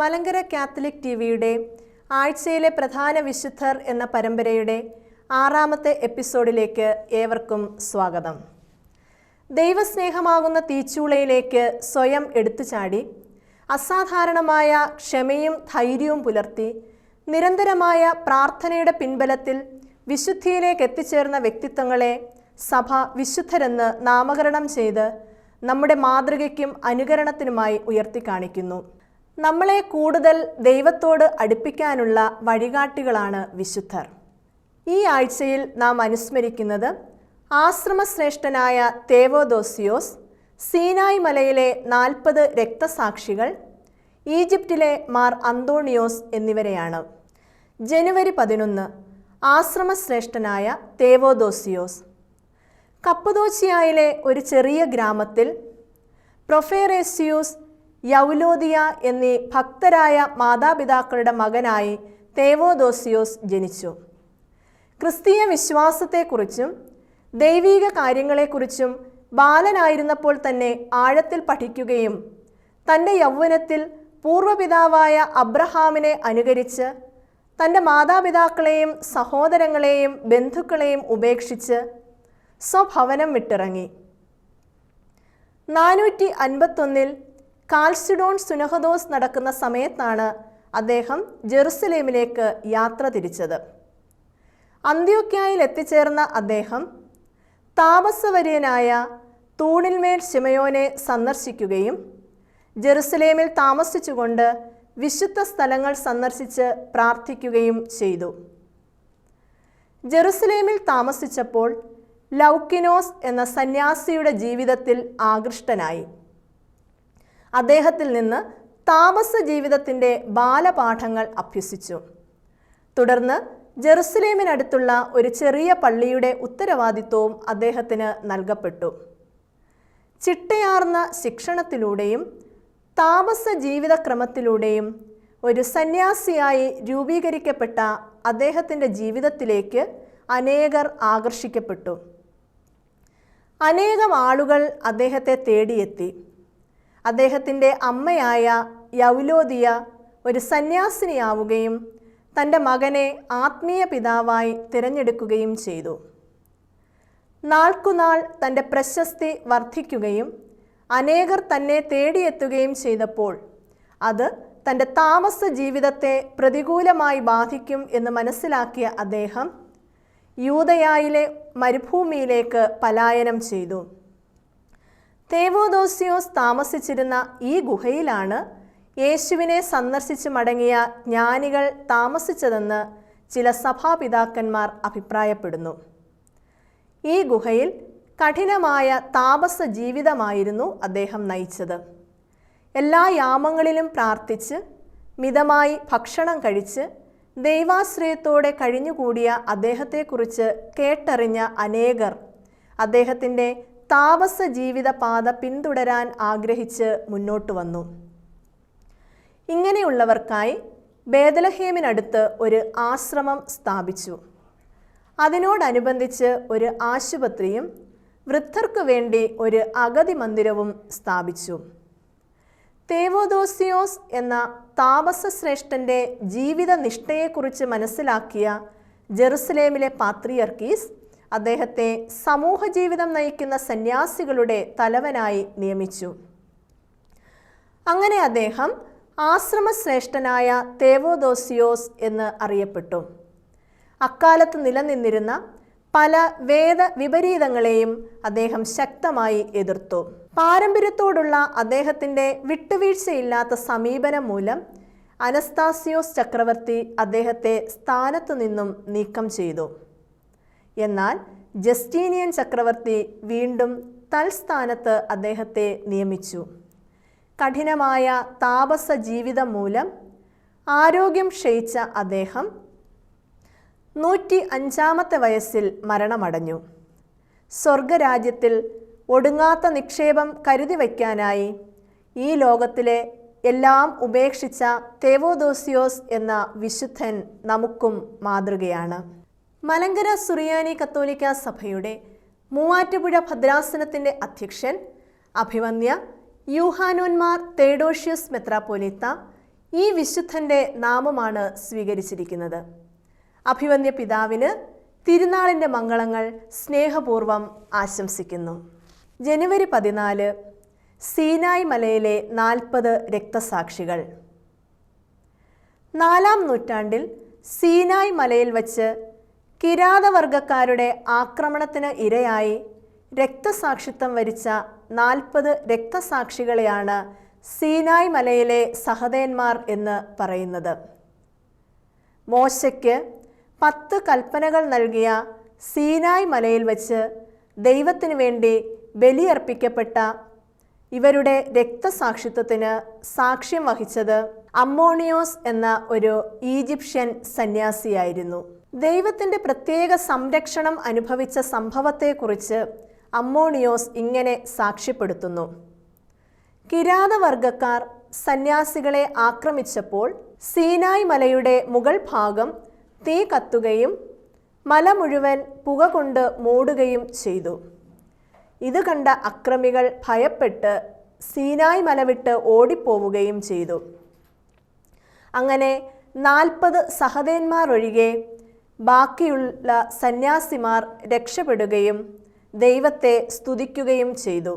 Malankara Catholic T വിയുടെ ആഴ്ചയിലെ പ്രധാന വിശുദ്ധർ എന്ന പരമ്പരയുടെ ആറാമത്തെ എപ്പിസോഡിലേക്ക് ഏവർക്കും സ്വാഗതം. ദൈവസ്നേഹമാകുന്ന തീച്ചൂളയിലേക്ക് സ്വയം എടുത്തുചാടി അസാധാരണമായ ക്ഷമയും ധൈര്യവും പുലർത്തി നിരന്തരമായ പ്രാർത്ഥനയുടെ പിൻബലത്തിൽ വിശുദ്ധിയിലേക്ക് എത്തിച്ചേർന്ന വ്യക്തിത്വങ്ങളെ സഭ വിശുദ്ധരെന്ന് നാമകരണം ചെയ്ത് നമ്മുടെ മാതൃകയ്ക്കും അനുകരണത്തിനുമായി ഉയർത്തിക്കാണിക്കുന്നു. നമ്മളെ കൂടുതൽ ദൈവത്തോട് അടുപ്പിക്കാനുള്ള വഴികാട്ടികളാണ് വിശുദ്ധർ. ഈ ആഴ്ചയിൽ നാം അനുസ്മരിക്കുന്നത് ആശ്രമശ്രേഷ്ഠനായ തേവോദോസിയോസ് സീനായ് മലയിലെ നാൽപ്പത് രക്തസാക്ഷികൾ ഈജിപ്തിലെ മാർ അന്തോണിയോസ് എന്നിവരെയാണ്. ജനുവരി പതിനൊന്ന് ആശ്രമശ്രേഷ്ഠനായ തേവോദോസിയോസ്. കപ്പദോച്ചിയായിലെ ഒരു ചെറിയ ഗ്രാമത്തിൽ പ്രൊഫേറേസ്യൂസ് യൗലോദിയ എന്നീ ഭക്തരായ മാതാപിതാക്കളുടെ മകനായി തേവോദോസിയോസ് ജനിച്ചു. ക്രിസ്തീയ വിശ്വാസത്തെക്കുറിച്ചും ദൈവീക കാര്യങ്ങളെക്കുറിച്ചും ബാലനായിരുന്നപ്പോൾ തന്നെ ആഴത്തിൽ പഠിക്കുകയും തന്റെ യൗവനത്തിൽ പൂർവപിതാവായ അബ്രഹാമിനെ അനുകരിച്ച് തന്റെ മാതാപിതാക്കളെയും സഹോദരങ്ങളെയും ബന്ധുക്കളെയും ഉപേക്ഷിച്ച് സ്വഭവനം വിട്ടിറങ്ങി. നാനൂറ്റി അൻപത്തൊന്നിൽ കാൽസിഡോൺ സുനഹദോസ് നടക്കുന്ന സമയത്താണ് അദ്ദേഹം ജെറുസലേമിലേക്ക് യാത്ര തിരിച്ചത്. അന്ത്യോക്യായിൽ എത്തിച്ചേർന്ന അദ്ദേഹം താമസവര്യനായ തൂണിൽമേൽ ശിമയോനെ സന്ദർശിക്കുകയും ജെറുസലേമിൽ താമസിച്ചുകൊണ്ട് വിശുദ്ധ സ്ഥലങ്ങൾ സന്ദർശിച്ച് പ്രാർത്ഥിക്കുകയും ചെയ്തു. ജെറുസലേമിൽ താമസിച്ചപ്പോൾ ലൗക്കിനോസ് എന്ന സന്യാസിയുടെ ജീവിതത്തിൽ ആകൃഷ്ടനായി. അദ്ദേഹത്തിൽ നിന്ന് താമസ ജീവിതത്തിന്റെ ബാലപാഠങ്ങൾ അഭ്യസിച്ചു. തുടർന്ന് ജെറുസലേമിനടുത്തുള്ള ഒരു ചെറിയ പള്ളിയുടെ ഉത്തരവാദിത്വവും അദ്ദേഹത്തിന് നൽകപ്പെട്ടു. ചിട്ടയാർന്ന ശിക്ഷണത്തിലൂടെയും താമസ ജീവിതക്രമത്തിലൂടെയും ഒരു സന്യാസിയായി രൂപീകരിക്കപ്പെട്ട അദ്ദേഹത്തിന്റെ ജീവിതത്തിലേക്ക് അനേകർ ആകർഷിക്കപ്പെട്ടു. അനേകം ആളുകൾ അദ്ദേഹത്തെ തേടിയെത്തി. അദ്ദേഹത്തിന്റെ അമ്മയായ യൗലോദിയ ഒരു സന്യാസിനിയാവുകയും തന്റെ മകനെ ആത്മീയ പിതാവായി തിരഞ്ഞെടുക്കുകയും ചെയ്തു. നാൾക്കുനാൾ തന്റെ പ്രശസ്തി വർദ്ധിക്കുകയും അനേകർ തന്നെ തേടിയെത്തുകയും ചെയ്തപ്പോൾ അത് തന്റെ താമസ ജീവിതത്തെ പ്രതികൂലമായി ബാധിക്കും എന്ന് മനസ്സിലാക്കിയ അദ്ദേഹം യൂതയായിലെ മരുഭൂമിയിലേക്ക് പലായനം ചെയ്തു. തേവോദോസിയോസ് താമസിച്ചിരുന്ന ഈ ഗുഹയിലാണ് യേശുവിനെ സന്ദർശിച്ച് മടങ്ങിയ ജ്ഞാനികൾ താമസിച്ചതെന്ന് ചില സഭാപിതാക്കന്മാർ അഭിപ്രായപ്പെടുന്നു. ഈ ഗുഹയിൽ കഠിനമായ താപസ ജീവിതമായിരുന്നു അദ്ദേഹം നയിച്ചത്. എല്ലാ യാമങ്ങളിലും പ്രാർത്ഥിച്ച് മിതമായി ഭക്ഷണം കഴിച്ച് ദൈവാശ്രയത്തോടെ കഴിഞ്ഞുകൂടിയ അദ്ദേഹത്തെക്കുറിച്ച് കേട്ടറിഞ്ഞ അനേകർ അദ്ദേഹത്തിന്റെ താപസ ജീവിത പാത പിന്തുടരാൻ ആഗ്രഹിച്ച് മുന്നോട്ട് വന്നു. ഇങ്ങനെയുള്ളവർക്കായി ബേദലഹേമിനടുത്ത് ഒരു ആശ്രമം സ്ഥാപിച്ചു. അതിനോടനുബന്ധിച്ച് ഒരു ആശുപത്രിയും വൃദ്ധർക്കു വേണ്ടി ഒരു അഗതി മന്ദിരവും സ്ഥാപിച്ചു. തേവോദോസിയോസ് എന്ന താമസശ്രേഷ്ഠന്റെ ജീവിത നിഷ്ഠയെക്കുറിച്ച് മനസ്സിലാക്കിയ ജെറുസലേമിലെ പാത്രിയർക്കീസ് അദ്ദേഹത്തെ സമൂഹ ജീവിതം നയിക്കുന്ന സന്യാസികളുടെ തലവനായി നിയമിച്ചു. അങ്ങനെ അദ്ദേഹം ആശ്രമശ്രേഷ്ഠനായ തേവോദോസിയോസ് എന്ന് അറിയപ്പെട്ടു. അക്കാലത്ത് നിലനിന്നിരുന്ന പല വേദ വിപരീതങ്ങളെയും അദ്ദേഹം ശക്തമായി എതിർത്തു. പാരമ്പര്യത്തോടുള്ള അദ്ദേഹത്തിന്റെ വിട്ടുവീഴ്ചയില്ലാത്ത സമീപനം മൂലം അനസ്താസിയോസ് ചക്രവർത്തി അദ്ദേഹത്തെ സ്ഥാനത്തു നിന്നും നീക്കം ചെയ്തു. എന്നാൽ ജസ്റ്റീനിയൻ ചക്രവർത്തി വീണ്ടും തൽസ്ഥാനത്ത് അദ്ദേഹത്തെ നിയമിച്ചു. കഠിനമായ താപസ ജീവിതം മൂലം ആരോഗ്യം ക്ഷയിച്ച അദ്ദേഹം നൂറ്റി അഞ്ചാമത്തെ വയസ്സിൽ മരണമടഞ്ഞു. സ്വർഗരാജ്യത്തിൽ ഒടുങ്ങാത്ത നിക്ഷേപം കരുതി വയ്ക്കാനായി ഈ ലോകത്തിലെ എല്ലാം ഉപേക്ഷിച്ച തേവോദോസിയോസ് എന്ന വിശുദ്ധൻ നമുക്കും മാതൃകയാണ്. മലങ്കര സുറിയാനി കത്തോലിക്ക സഭയുടെ മൂവാറ്റുപുഴ ഭദ്രാസനത്തിന്റെ അധ്യക്ഷൻ അഭിവന്യ യൂഹാനോന്മാർ തേഡോഷ്യസ് മെത്രാപോലിത്ത ഈ വിശുദ്ധന്റെ നാമമാണ് സ്വീകരിച്ചിരിക്കുന്നത്. അഭിവന്യ പിതാവിന് തിരുനാളിന്റെ മംഗളങ്ങൾ സ്നേഹപൂർവം ആശംസിക്കുന്നു. ജനുവരി പതിനാല് സീനായ് മലയിലെ നാൽപ്പത് രക്തസാക്ഷികൾ. നാലാം നൂറ്റാണ്ടിൽ സീനായ് മലയിൽ വച്ച് കിരാതവർഗക്കാരുടെ ആക്രമണത്തിന് ഇരയായി രക്തസാക്ഷിത്വം വരിച്ച നാൽപ്പത് രക്തസാക്ഷികളെയാണ് സീനായ് മലയിലെ സഹദേന്മാർ എന്ന് പറയുന്നത്. മോശയ്ക്ക് പത്ത് കൽപ്പനകൾ നൽകിയ സീനായ് മലയിൽ വച്ച് ദൈവത്തിനു വേണ്ടി ബലിയർപ്പിക്കപ്പെട്ട ഇവരുടെ രക്തസാക്ഷിത്വത്തിന് സാക്ഷ്യം വഹിച്ചത് അമ്മോണിയോസ് എന്ന ഒരു ഈജിപ്ഷ്യൻ സന്യാസിയായിരുന്നു. ദൈവത്തിന്റെ പ്രത്യേക സംരക്ഷണം അനുഭവിച്ച സംഭവത്തെക്കുറിച്ച് അമ്മോണിയോസ് ഇങ്ങനെ സാക്ഷ്യപ്പെടുത്തുന്നു. കിരാതവർഗക്കാർ സന്യാസികളെ ആക്രമിച്ചപ്പോൾ സീനായ് മലയുടെ മുകൾ ഭാഗം തീ കത്തുകയും മല മുഴുവൻ പുക കൊണ്ട് മൂടുകയും ചെയ്തു. ഇത് കണ്ട അക്രമികൾ ഭയപ്പെട്ട് സീനായ് മല വിട്ട് ഓടിപ്പോവുകയും ചെയ്തു. അങ്ങനെ നാൽപ്പത് സഹദേന്മാർ ഒഴികെ ബാക്കിയുള്ള സന്യാസിമാർ രക്ഷപ്പെടുകയും ദൈവത്തെ സ്തുതിക്കുകയും ചെയ്തു.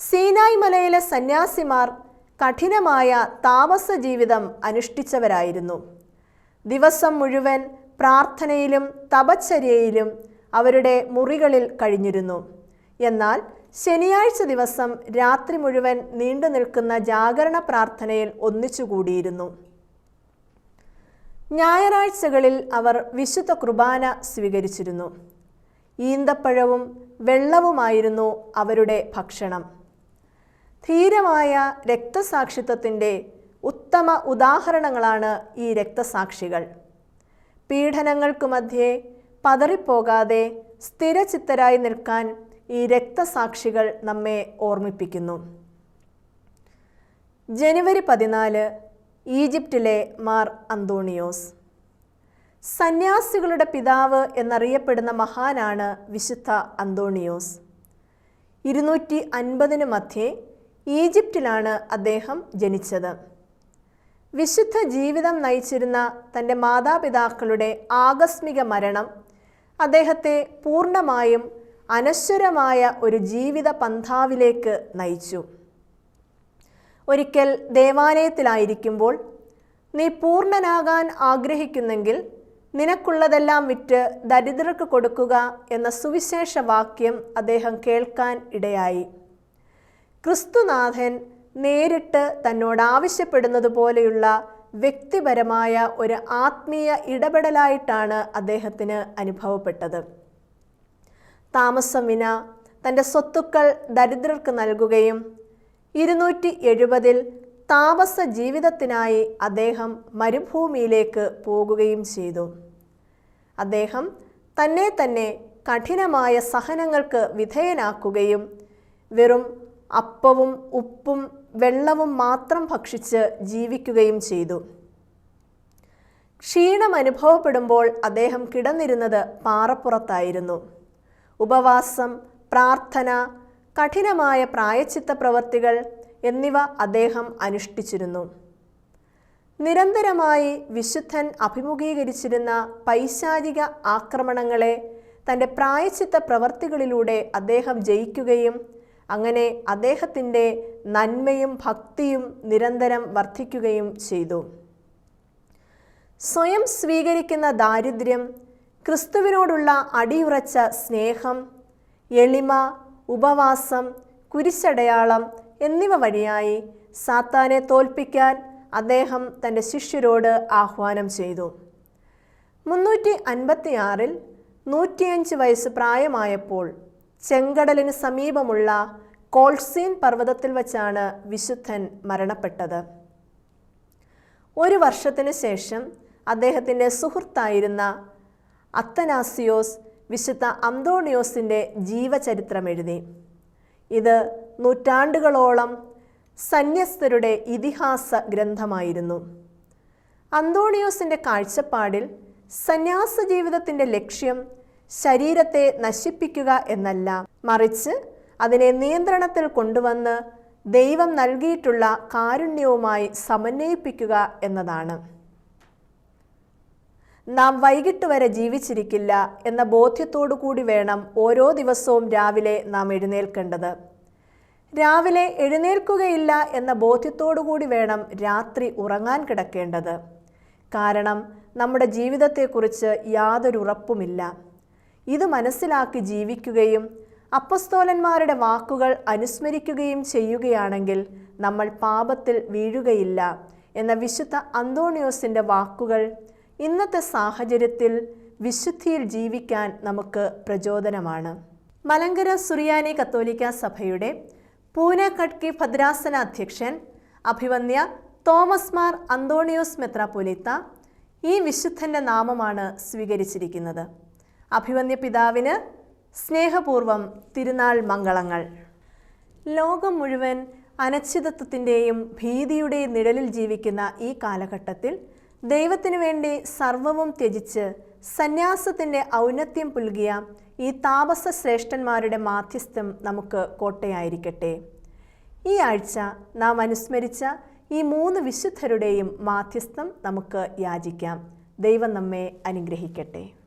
സീനായ് മലയിലെ സന്യാസിമാർ കഠിനമായ താമസ ജീവിതം അനുഷ്ഠിച്ചവരായിരുന്നു. ദിവസം മുഴുവൻ പ്രാർത്ഥനയിലും തപച്ചര്യയിലും അവരുടെ മുറികളിൽ കഴിഞ്ഞിരുന്നു. എന്നാൽ ശനിയാഴ്ച ദിവസം രാത്രി മുഴുവൻ നീണ്ടു നിൽക്കുന്ന ജാഗരണ പ്രാർത്ഥനയിൽ ഒന്നിച്ചുകൂടിയിരുന്നു. ഞായറാഴ്ചകളിൽ അവർ വിശുദ്ധ കുർബാന സ്വീകരിച്ചിരുന്നു. ഈന്തപ്പഴവും വെള്ളവുമായിരുന്നു അവരുടെ ഭക്ഷണം. ധീരമായ രക്തസാക്ഷിത്വത്തിന്റെ ഉത്തമ ഉദാഹരണങ്ങളാണ് ഈ രക്തസാക്ഷികൾ. പീഡനങ്ങൾക്കു മധ്യേ പതറിപ്പോകാതെ സ്ഥിരചിത്തരായി നിൽക്കാൻ ഈ രക്തസാക്ഷികൾ നമ്മെ ഓർമ്മിപ്പിക്കുന്നു. ജനുവരി പതിനാല് ഈജിപ്തിലെ മാർ അന്തോണിയോസ്. സന്യാസികളുടെ പിതാവ് എന്നറിയപ്പെടുന്ന മഹാനാണ് വിശുദ്ധ അന്തോണിയോസ്. ഇരുന്നൂറ്റി അൻപതിന് മധ്യേ ഈജിപ്തിലാണ് അദ്ദേഹം ജനിച്ചത്. വിശുദ്ധ ജീവിതം നയിച്ചിരുന്ന തന്റെ മാതാപിതാക്കളുടെ ആകസ്മിക മരണം അദ്ദേഹത്തെ പൂർണമായും അനശ്വരമായ ഒരു ജീവിത പന്ഥാവിലേക്ക് നയിച്ചു. ഒരിക്കൽ ദേവാലയത്തിലായിരിക്കുമ്പോൾ നീ പൂർണനാകാൻ ആഗ്രഹിക്കുന്നെങ്കിൽ നിനക്കുള്ളതെല്ലാം വിറ്റ് ദരിദ്രർക്ക് കൊടുക്കുക എന്ന സുവിശേഷ വാക്യം അദ്ദേഹം കേൾക്കാൻ ഇടയായി. ക്രിസ്തുനാഥൻ നേരിട്ട് തന്നോട് ആവശ്യപ്പെടുന്നത് പോലെയുള്ള വ്യക്തിപരമായ ഒരു ആത്മീയ ഇടപെടലായിട്ടാണ് അദ്ദേഹത്തിന് അനുഭവപ്പെട്ടത്. താമസം വിന തന്റെ സ്വത്തുക്കൾ ദരിദ്രർക്ക് നൽകുകയും ഇരുന്നൂറ്റി എഴുപതിൽ താമസ ജീവിതത്തിനായി അദ്ദേഹം മരുഭൂമിയിലേക്ക് പോകുകയും ചെയ്തു. അദ്ദേഹം തന്നെ തന്നെ കഠിനമായ സഹനങ്ങൾക്ക് വിധേയനാക്കുകയും വെറും അപ്പവും ഉപ്പും വെള്ളവും മാത്രം ഭക്ഷിച്ച് ജീവിക്കുകയും ചെയ്തു. ക്ഷീണം അനുഭവപ്പെടുമ്പോൾ അദ്ദേഹം കിടന്നിരുന്നത് പാറപ്പുറത്തായിരുന്നു. ഉപവാസം പ്രാർത്ഥന കഠിനമായ പ്രായച്ചിത്ത പ്രവർത്തികൾ എന്നിവ അദ്ദേഹം അനുഷ്ഠിച്ചിരുന്നു. നിരന്തരമായി വിശുദ്ധൻ അഭിമുഖീകരിച്ചിരുന്ന പൈശാചിക ആക്രമണങ്ങളെ തന്റെ പ്രായച്ചിത്ത പ്രവർത്തികളിലൂടെ അദ്ദേഹം ജയിക്കുകയും അങ്ങനെ അദ്ദേഹത്തിന്റെ നന്മയും ഭക്തിയും നിരന്തരം വർദ്ധിക്കുകയും ചെയ്തു. സ്വയം സ്വീകരിക്കുന്ന ദാരിദ്ര്യം ക്രിസ്തുവിനോടുള്ള അടിയുറച്ച സ്നേഹം എളിമ ഉപവാസം കുരിശടയാളം എന്നിവ വഴിയായി സാത്താനെ തോൽപ്പിക്കാൻ അദ്ദേഹം തന്റെ ശിഷ്യരോട് ആഹ്വാനം ചെയ്തു. മുന്നൂറ്റി അൻപത്തിയാറിൽ നൂറ്റിയഞ്ച് വയസ്സ് പ്രായമായപ്പോൾ ചെങ്കടലിന് സമീപമുള്ള കോൾസീൻ പർവതത്തിൽ വച്ചാണ് വിശുദ്ധൻ മരണപ്പെട്ടത്. ഒരു വർഷത്തിന് ശേഷം അദ്ദേഹത്തിന്റെ സുഹൃത്തായിരുന്ന അത്തനാസിയോസ് വിശുദ്ധ അന്തോണിയോസിന്റെ ജീവചരിത്രം എഴുതി. ഇത് നൂറ്റാണ്ടുകളോളം സന്യസ്തരുടെ ഇതിഹാസ ഗ്രന്ഥമായിരുന്നു. അന്തോണിയോസിന്റെ കാഴ്ചപ്പാടിൽ സന്യാസ ജീവിതത്തിന്റെ ലക്ഷ്യം ശരീരത്തെ നശിപ്പിക്കുക എന്നല്ല. മറിച്ച് അതിനെ നിയന്ത്രണത്തിൽ കൊണ്ടുവന്ന് ദൈവം നൽകിയിട്ടുള്ള കാരുണ്യവുമായി സമന്വയിപ്പിക്കുക എന്നതാണ്. നാം വൈകിട്ട് വരെ ജീവിച്ചിരിക്കില്ല എന്ന ബോധ്യത്തോടു കൂടി വേണം ഓരോ ദിവസവും രാവിലെ നാം എഴുന്നേൽക്കേണ്ടത്. രാവിലെ എഴുന്നേൽക്കുകയില്ല എന്ന ബോധ്യത്തോടു കൂടി വേണം രാത്രി ഉറങ്ങാൻ കിടക്കേണ്ടത്. കാരണം നമ്മുടെ ജീവിതത്തെക്കുറിച്ച് യാതൊരു ഉറപ്പുമില്ല ഇത് മനസ്സിലാക്കി ജീവിക്കുകയും അപ്പസ്തോലന്മാരുടെ വാക്കുകൾ അനുസ്മരിക്കുകയും ചെയ്യുകയാണെങ്കിൽ നമ്മൾ പാപത്തിൽ വീഴുകയില്ല എന്ന വിശുദ്ധ അന്തോണിയോസിന്റെ വാക്കുകൾ ഇന്നത്തെ സാഹചര്യത്തിൽ വിശുദ്ധിയിൽ ജീവിക്കാൻ നമുക്ക് പ്രചോദനമാണ്. മലങ്കര സുറിയാനി കത്തോലിക്ക സഭയുടെ പൂന കട്കി ഭദ്രാസന അധ്യക്ഷൻ അഭിവന്യ തോമസ് മാർ അന്തോണിയോസ് മെത്രാപൊലിത്ത ഈ വിശുദ്ധന്റെ നാമമാണ് സ്വീകരിച്ചിരിക്കുന്നത്. അഭിവന്യ പിതാവിന് സ്നേഹപൂർവം തിരുനാൾ മംഗളങ്ങൾ. ലോകം മുഴുവൻ അനിശ്ചിതത്വത്തിന്റെയും ഭീതിയുടെയും നിഴലിൽ ജീവിക്കുന്ന ഈ കാലഘട്ടത്തിൽ ദൈവത്തിനു വേണ്ടി സർവവും ത്യജിച്ച് സന്യാസത്തിന്റെ ഔന്നത്യം പുൽകിയ ഈ താപസ ശ്രേഷ്ഠന്മാരുടെ മാധ്യസ്ഥം നമുക്ക് കോട്ടയായിരിക്കട്ടെ. ഈ ആഴ്ച നാം അനുസ്മരിച്ച ഈ മൂന്ന് വിശുദ്ധരുടെയും മാധ്യസ്ഥം നമുക്ക് യാചിക്കാം. ദൈവം നമ്മെ അനുഗ്രഹിക്കട്ടെ.